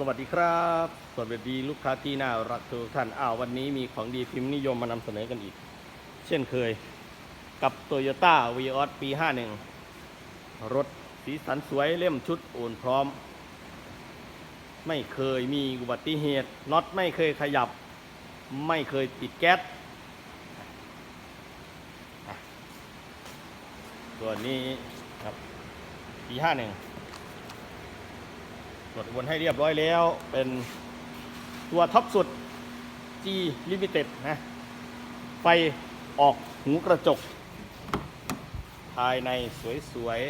สวัสดีครับ สวัสดีลูกค้าที่น่ารักทุกท่านอ้าววันนี้มีของดีพิมพ์นิยมมานำเสนอกันอีก เช่นเคยกับ Toyota v ีออสปี 51 รถสีสันสวยเล่มชุดโอนพร้อม ไม่เคยมีอุบัติเหตุน็อตไม่เคยขยับ ไม่เคยติดแก๊สตัวนี้ครับปี 51 ตรวจวนให้เรียบร้อยแล้ว เป็นตัวท็อปสุด G Limited นะ ไฟออกหูกระจก ภายในสวย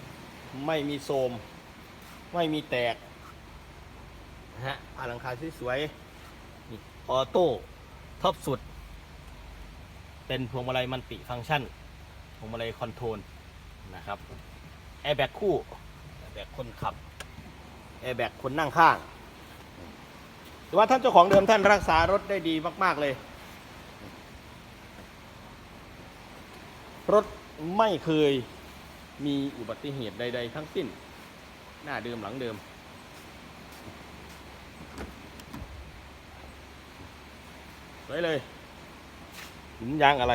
ๆ ไม่มีโทรมไม่มีแตกนะฮะผาหลังคาสวยๆออโต้ท็อปสุด เป็นพวงมาลัยมันติฟังก์ชันพวงมาลัยคอนโทรลนะครับแอร์แบ็กคู่แอร์แบ็กคนขับ แอร์แบ็กคนนั่งข้าง แต่ว่าท่านเจ้าของเดิมท่านรักษารถได้ดีมาก ๆ เลย รถไม่เคยมีอุบัติเหตุใด ๆ ทั้งสิ้น หน้าเดิมหลังเดิม สวยเลยหินยางอะไร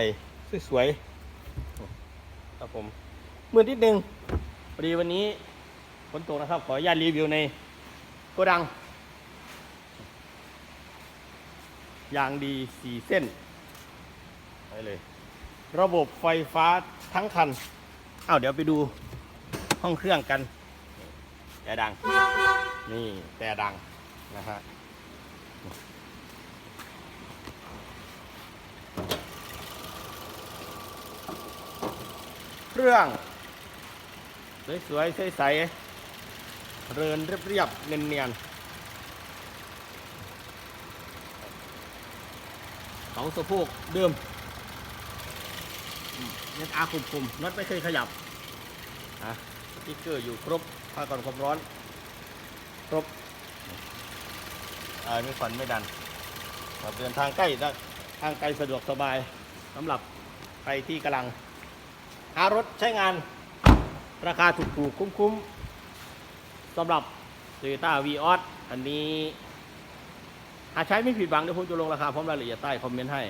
สวยๆครับผมมือนิดนึงพอดีวันนี้ นตกนะครับ ขออนุญาตรีวิวในโกดัง ยางดีสีเส้นไปเลย ระบบไฟฟ้าทั้งคันอ้าวเดี๋ยวไปดูห้องเครื่องกัน แต่ดัง นี่แต่ดังนะฮะเครื่องสวยๆใสๆ เรินเรียบๆเนียนๆเขาสะโพกเดิมเน็ตอาคุมคุมๆน็อตไม่เคยขยับอะสติ๊กเกอร์อยู่ครบผ้ากันความร้อน ครบอไม่ฝันไม่ดันครับเดินทางใกล้นะทางไกลสะดวกสบายสำหรับใครที่กำลัง หารถใช้งานราคาถูกๆคุ้มๆ สำหรับ Toyota v ีออสอันนี้หาใช้ไม่ผิดหวังเดี๋ยวผมจะลงราคาพร้อมรายละเอียดใต้คอมเมนต์ให้